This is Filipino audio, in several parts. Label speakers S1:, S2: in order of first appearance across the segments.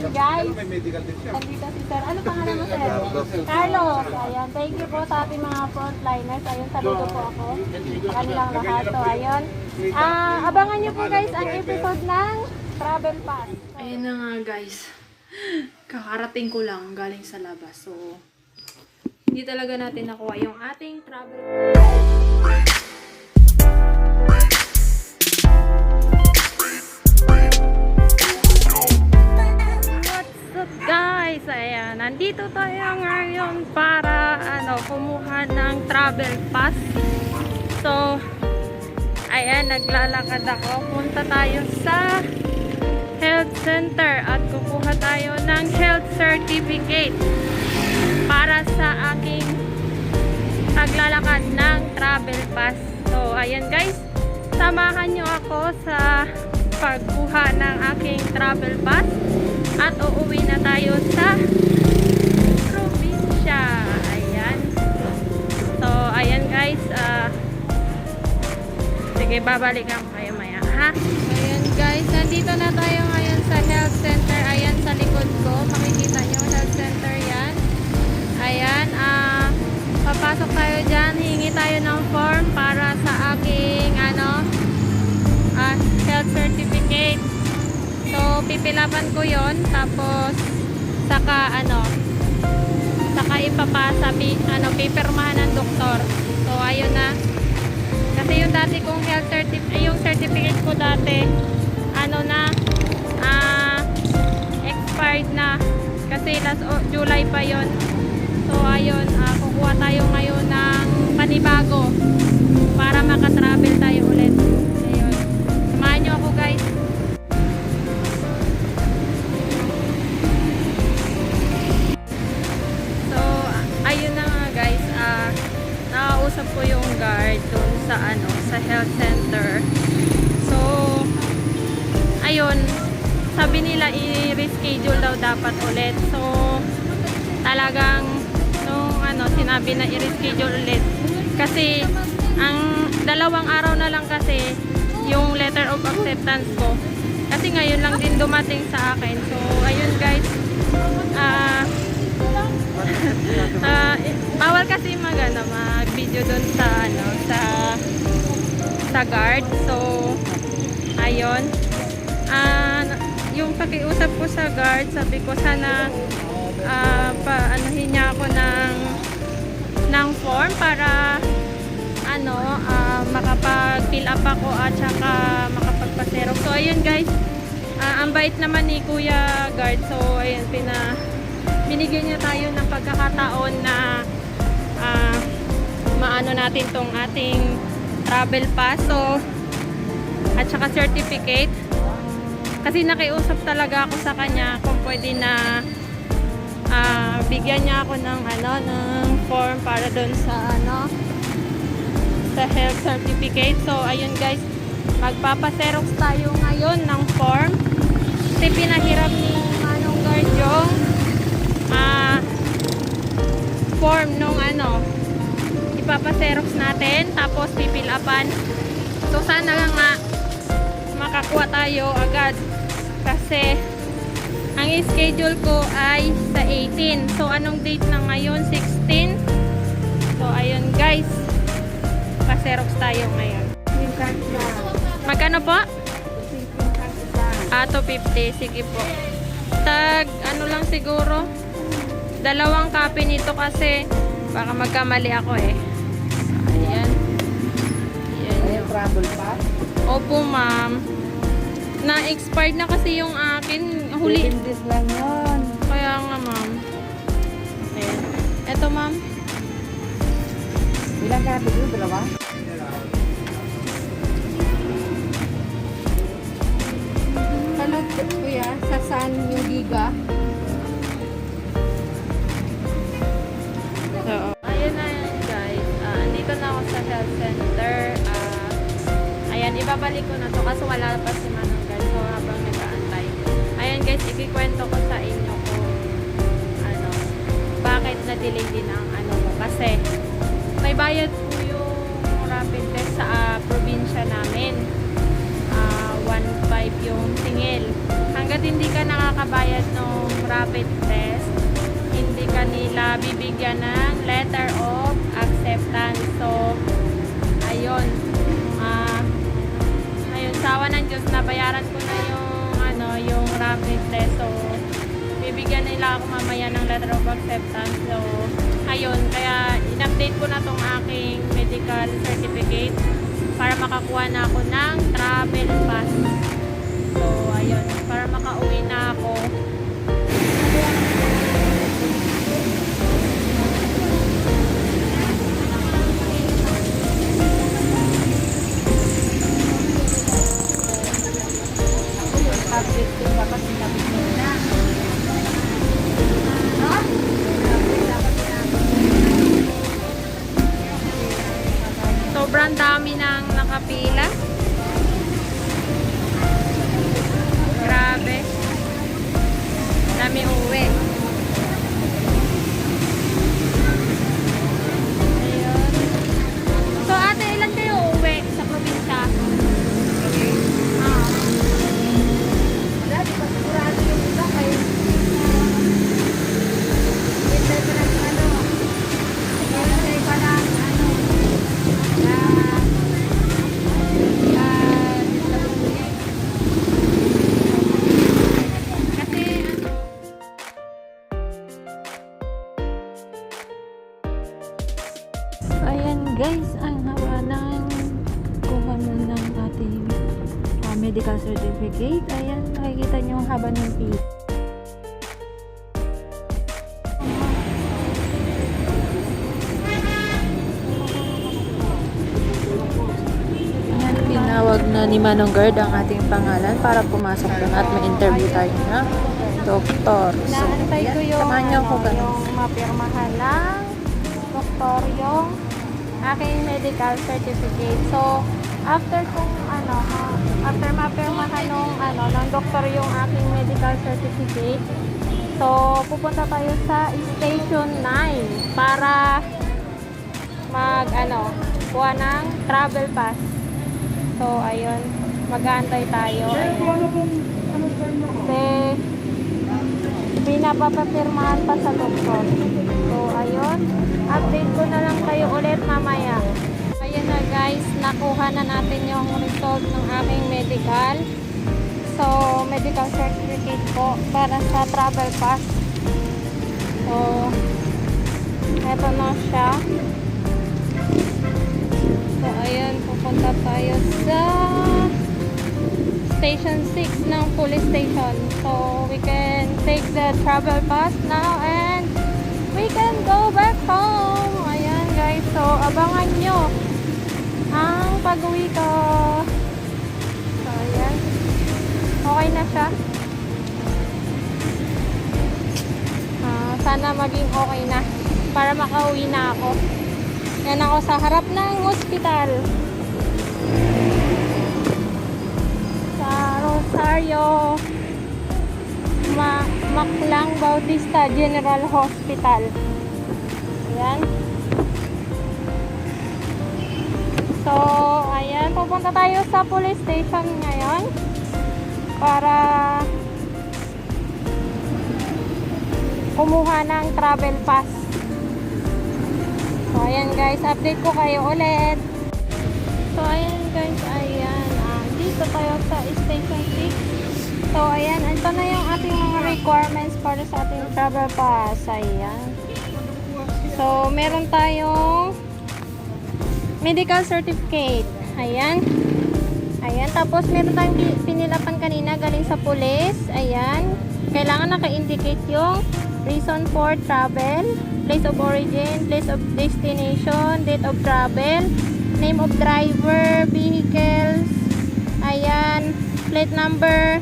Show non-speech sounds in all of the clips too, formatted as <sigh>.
S1: Ayan guys. Nandito si Sir. Ano pangalan mo Sir? Carlos. Ayan. Thank you po sa ating mga frontliners. Ayun, saludo po ako. Kanilang lahat. So, ayun. Ah, abangan nyo po guys ang episode ng Travel Pass.
S2: Ayun na nga guys. Kakarating ko lang galing sa labas. So, hindi talaga natin nakuha yung ating travel. Nandito tayo ngayon para ano, kumuha ng travel pass. So, ayan, naglalakad ako. Punta tayo sa health center at kukuha tayo ng health certificate para sa aking paglalakad ng travel pass. So, ayan guys, samahan nyo ako sa pagkuha ng aking travel pass at uuwi na tayo sa ayan guys, ah, Sige, babalikan kayo maya, ha? Ayan guys, nandito na tayo ngayon sa health center. Ayan sa likod ko, makikita nyo health center yan. Ayan, ah, papasok tayo dyan. Hingi tayo ng form para sa aking, ano, ah, health certificate. So, pipilapan ko yon Tapos, saka, ano, ipapasa, ano, pipirmahan ng doktor. So, ayun na. Kasi yung dati kong health certificate, yung certificate ko dati, ano na, ah, expired na. Kasi last o- July pa yon So, ayun, ah, kukuha tayo ngayon ng panibago para makatravel tayo ulit. Ayun. Samahan nyo ako guys. Ulit. So, talagang nung ano, sinabi na i-reschedule ulit. Kasi, ang dalawang araw na lang kasi yung letter of acceptance ko. Kasi ngayon lang din dumating sa akin. So, ayun guys, ah, <laughs> Ah, eh, bawal kasi mag ano, mag-video doon sa ano, sa sa guard. So ayun. Ah, yung pakiusap ko sa guard, sabi ko sana ah, pa anuhin niya ako ng ng form para ano, ah, makapag-fill up ako at saka makapagpasero. So ayun guys, ah, ang bait naman ni Kuya Guard. So ayun, pina binigyan niya tayo ng pagkakataon na ah, maano natin tong ating travel pass so, at saka certificate kasi nakiusap talaga ako sa kanya kung pwede na ah, bigyan niya ako ng ano ng form para doon sa ano sa health certificate. So ayun guys magpapaserox tayo ngayon ng form. Kasi pinahiram ni Manong Guard yung ah form nung ano ipapaserox natin tapos pipilapan. So sana nga makakuha tayo agad kasi ang schedule ko ay sa 18 so anong date na ngayon 16 so ayun guys paserox tayo ngayon magkano po? Ah, 250. Sige po. Tag, ano lang siguro. Dalawang copy nito kasi baka magkamali ako eh. Ayan. Ayan.
S3: Travel pass.
S2: Opo, ma'am. Na-expired na kasi yung akin. Huli.
S3: 15 days lang yun.
S2: Kaya nga, ma'am. Ayan. Eto, ma'am.
S3: Ilang copy yun? Dalawa?
S1: Ano, kuya? Sa saan yung giga?
S2: So, ayun na yan guys. Ah, andito na ako sa health center. Ah, ayan, ibabalik ko na to kasi wala pa si Manong guys, ikikwento ko sa inyo kung ano, bakit na-delay din ang ano ko. Kasi, may bayad po yung rapid test sa ah, probinsya namin. Ah, 1.5 yung singil.
S3: Hanggat hindi ka nakakabayad ng rapid test, hindi ka nila bibigyan ng letter of acceptance. So, ayun. Ah, ayun, sawa ng Diyos, na ano, test. So, bibigyan nila ako mamaya ng letter of acceptance. So, ayun, kaya in-update ko na tong aking medical certificate para makakuha na ako ng travel pass. So, ayun, para makauwi na ako. Sobrang dami nang nakapila. Grabe. Dami uwi. Medical certificate. Ayan, nakikita niyo ang haba ng pila. Tinawag na ni Manong Gerd ang ating pangalan para pumasok doon at may interview tayo na doktor. So,
S2: Naantay ko yung,
S3: samahan niyo ako
S2: ano, yung mapirmahan ng doktor yung aking medical certificate. So, after kung ano, after mapirmahan ng ano, ng doktor yung aking medical certificate, so, pupunta tayo sa station 9 para mag, ano, kuha ng travel pass. So, ayun, mag-aantay tayo. Kasi, pinapapapirmahan pa sa doktor. So, ayun. Update ko na lang kayo ulit mamaya. Ayun na guys, nakuha na natin yung result ng aming medical. So, medical certificate po para sa travel pass. So, eto na siya. So, ayun, pupunta tayo sa station 6 ng police station. So, we can take the travel pass now and we can go back home. Ayan guys, so abangan nyo pag-uwi ko. So, ayan. Okay na siya. Ah, sana maging okay na para makauwi na ako. Yan ako sa harap ng hospital. sa Rosario Ma Maclang Bautista General Hospital. Ayan. Pupunta tayo sa police station ngayon para kumuha ng travel pass. So, ayan guys. Update ko kayo ulit. So, ayan guys. Ayan. Ah, dito tayo sa station 6. So, ayan. Ito na yung ating mga requirements para sa ating travel pass. Ayan. So, meron tayong medical certificate. Ayan. Ayan. Tapos, meron tayong pi- pinilapan kanina galing sa police. Ayan. Kailangan naka-indicate yung reason for travel, place of origin, place of destination, date of travel, name of driver, vehicles, ayan, plate number,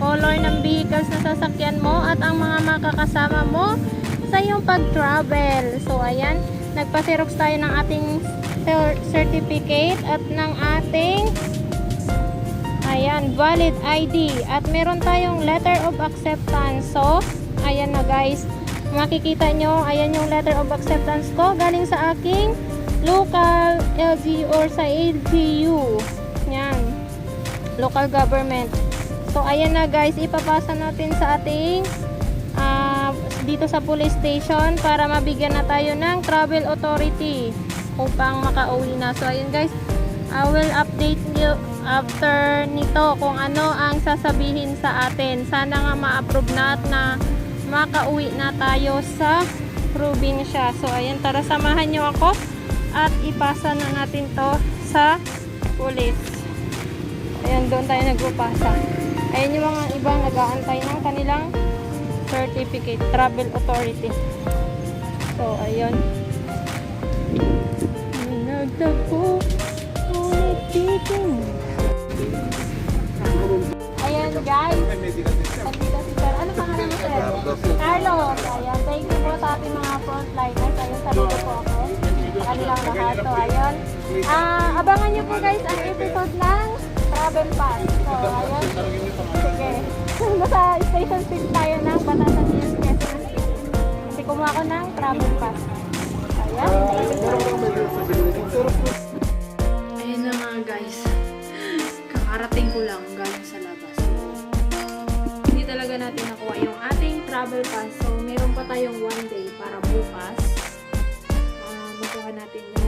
S2: color ng vehicles na sasakyan mo, at ang mga makakasama mo sa iyong pag-travel. So, ayan, nagpa-xerox tayo ng ating certificate at ng ating ayan, valid ID. At meron tayong letter of acceptance. So, ayan na guys. Makikita nyo, ayan yung letter of acceptance ko. Galing sa aking local LG or sa LGU. Yan. Local government. So, ayan na guys, ipapasa natin sa ating ah, dito sa police station para mabigyan na tayo ng travel authority upang makauwi na. So, ayun guys, I will update you after nito kung ano ang sasabihin sa atin. Sana nga ma-approve na at na makauwi na tayo sa probinsya. So, ayan, tara samahan nyo ako at ipasa na natin to sa police. Ayan, doon tayo nagpapasa. Ayan yung mga ibang nag-aantay ng kanilang certificate, travel authority. So, ayun. Nagtagpo, ngunit dito.
S1: Ayan guys. Nandito si Sir. Ano pangalan mo. Ayan. Thank you po sa ating mga frontliners. Ayun, saludo po ako. Kanilang lahat. So, ayun. Ah, abangan nyo po guys ang episode ng Travel Pass. So, ayun. Sige. <laughs> Nasa station 6 tayo ng Batasan Hills, Quezon City. Kasi kumuha ko ng Travel Pass. Ayan.
S2: Ayun na nga guys. Kakarating ko lang galing sa labas. Hindi talaga natin nakuha yung ating travel pass. So, meron pa tayong one day para bukas. Ah, makuha natin yung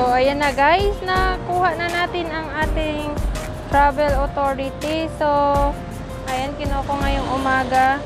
S2: So, ayan na guys. Nakuha na natin ang ating travel authority. So, ayan, kinuha ko ngayong umaga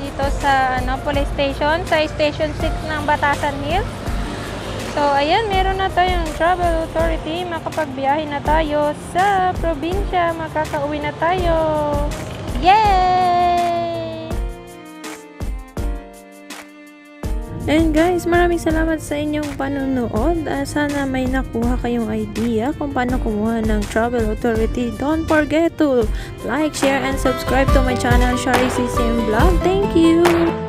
S2: dito sa ano, police station, sa station 6 ng Batasan Hills. So, ayan, meron na tayong travel authority. Makapagbiyahe na tayo sa probinsya. Makakauwi na tayo. Yay! And guys, maraming salamat sa inyong panonood. Ah, sana may nakuha kayong idea kung paano kumuha ng Travel Authority. Don't forget to like, share, and subscribe to my channel, Shari CCM Vlog. Thank you!